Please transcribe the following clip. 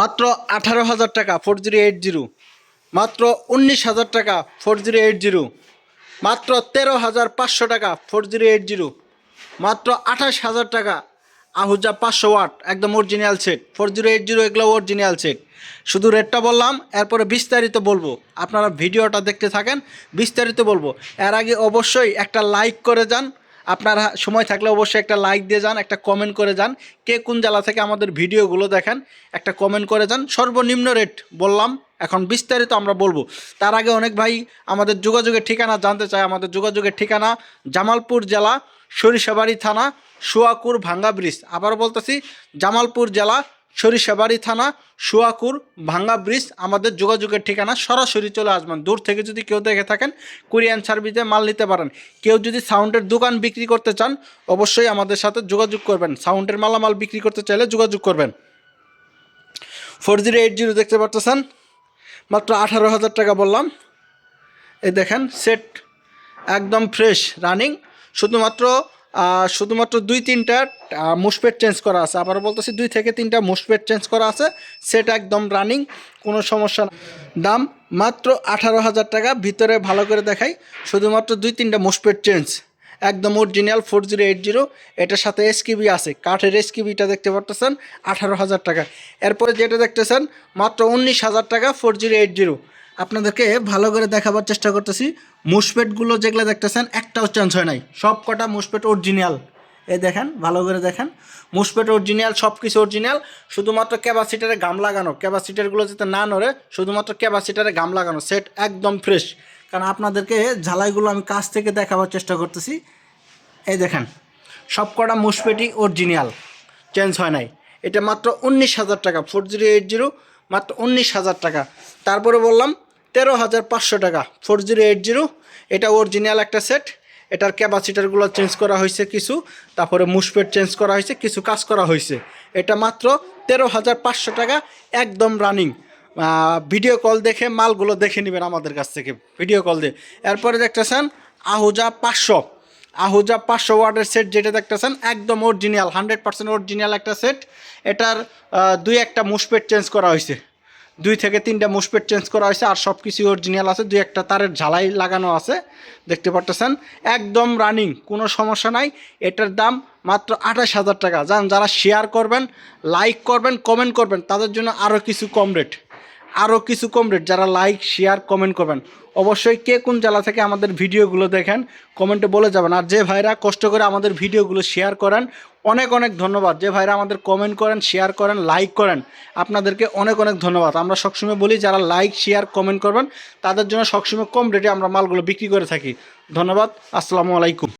মাত্র আঠারো হাজার টাকা ফোর জিরো এইট জিরো মাত্র উনিশ হাজার টাকা ফোর জিরো এইট জিরো মাত্র তেরো হাজার পাঁচশো টাকা ফোর জিরো এইট জিরো মাত্র আঠাশ হাজার টাকা, আহুজা পাঁচশো ওয়াট, একদম original set four zero eight zero এগুলো অরিজিনাল সেট শুধু রেটটা বললাম, এরপরে বিস্তারিত বলব। আপনারা ভিডিওটা দেখতে থাকেন, বিস্তারিত বলব। এর আগে অবশ্যই একটা লাইক করে যান আপনারা সময় থাকলে অবশ্যই একটা লাইক দিয়ে যান, একটা কমেন্ট করে যান। কে কোন জেলা থেকে আমাদের ভিডিওগুলো দেখেন, একটা কমেন্ট করে যান। সর্বনিম্ন রেট বললাম, এখন বিস্তারিত আমরা বলব। তার আগে অনেক ভাই আমাদের যোগাযোগের ঠিকানা জানতে চায়। আমাদের যোগাযোগের ঠিকানা জামালপুর জেলা, সরিষাবাড়ি থানা, সোয়াকুর ভাঙ্গা ব্রিজ আবার বলতেছি, জামালপুর জেলা সরিষাবাড়ি থানা সুয়াকুর ভাঙ্গা ব্রিজ, আমাদের যোগাযোগের ঠিকানা সরাসরি চলে আসবেন। দূর থেকে যদি কেউ দেখে থাকেন, কোরিয়ান সার্ভিসে মাল নিতে পারেন। কেউ যদি সাউন্ডের দোকান বিক্রি করতে চান, অবশ্যই আমাদের সাথে যোগাযোগ করবেন। সাউন্ডের মালামাল বিক্রি করতে চাইলে যোগাযোগ করবেন। ফোর জিরো এইট জিরো দেখতে পারতেছেন? মাত্র আঠারো হাজার টাকা বললাম। এই দেখেন সেট একদম ফ্রেশ রানিং শুধুমাত্র শুধুমাত্র দুই, তিনটা মুসপেট চেঞ্জ করা আছে। আবার বলতেছি, দুই থেকে তিনটা মুসপেট চেঞ্জ করা আছে। সেট একদম রানিং কোনো সমস্যা না। দাম মাত্র আঠারো হাজার টাকা। ভিতরে ভালো করে দেখাই, শুধুমাত্র দুই, তিনটা মুসপেট চেঞ্জ একদম original four zero eight zero এটার সাথে এসকিবি আছে। কাঠের এসকিবিটা দেখতে পারতেছেন, আঠারো হাজার টাকা। এরপরে যেটা দেখতেছেন, মাত্র উনিশ হাজার টাকা ফোর জিরো এইট জিরো আপনাদেরকে ভালো করে দেখাবার চেষ্টা করতেছি। মুসপেটগুলো যেগুলো দেখতেছেন, একটাও চেঞ্জ হয় নাই। সব কটা মুসপেট অরিজিনাল এই দেখেন, ভালো করে দেখেন। মুসপেট অরিজিনাল সব কিছু অরিজিনাল শুধুমাত্র ক্যাপাসিটারে গাম লাগানো। ক্যাপাসিটারগুলো যাতে না নড়ে, শুধুমাত্র ক্যাপাসিটারে গাম লাগানো। সেট একদম ফ্রেশ কারণ আপনাদেরকে ঝালাইগুলো আমি কাছ থেকে দেখাবার চেষ্টা করতেছি। এই দেখেন সব কটা মুসপেটই অরিজিনাল চেঞ্জ হয় নাই। এটা মাত্র উনিশ হাজার টাকা। ফোর জিরো এইট জিরো মাত্র উনিশ হাজার টাকা। তারপরে বললাম তেরো হাজার পাঁচশো টাকা। ফোর জিরো এইট জিরো, এটা অরিজিনাল একটা সেট এটার ক্যাপাসিটারগুলো চেঞ্জ করা হয়েছে কিছু, তারপরে মুসপেট চেঞ্জ করা হয়েছে, কিছু কাজ করা হয়েছে। এটা মাত্র তেরো হাজার পাঁচশো টাকা, একদম রানিং ভিডিও কল দেখে, মালগুলো দেখে নেবেন আমাদের কাছ থেকে। ভিডিও কল দিয়ে। এরপরে দেখতেছেন, আহুজা পাঁচশো। আহুজা পাঁচশো ওয়ার্ডের সেট যেটা দেখতেছেন, একদম অরিজিনাল হান্ড্রেড পার্সেন্ট অরিজিনাল একটা সেট এটার দুই একটা মুসপেট চেঞ্জ করা হয়েছে। দুই থেকে তিনটা মুসপেট চেঞ্জ করা হয়েছে আর সব কিছু অরিজিনাল আছে। দুই একটা তারের ঝালাই লাগানো আছে, দেখতে পারতেছেন। একদম রানিং কোনো সমস্যা নাই। এটার দাম মাত্র আঠাশ হাজার টাকা। যান, যারা শেয়ার করবেন লাইক করবেন কমেন্ট করবেন, তাদের জন্য আরও কিছু কম রেট আরও কিছু কম রেট যারা লাইক শেয়ার কমেন্ট করবেন। অবশ্যই কে কোন জেলা থেকে আমাদের ভিডিওগুলো দেখেন কমেন্টে বলে যাবেন। আর যে ভাইরা কষ্ট করে আমাদের ভিডিওগুলো শেয়ার করেন, অনেক অনেক ধন্যবাদ। যে ভাইরা আমাদের কমেন্ট করেন শেয়ার করেন লাইক করেন, আপনাদেরকে অনেক অনেক ধন্যবাদ। আমরা সবসময় বলি, যারা লাইক শেয়ার কমেন্ট করবেন, তাদের জন্য সবসময় কম রেটে আমরা মালগুলো বিক্রি করে থাকি। ধন্যবাদ। আসসালামু আলাইকুম।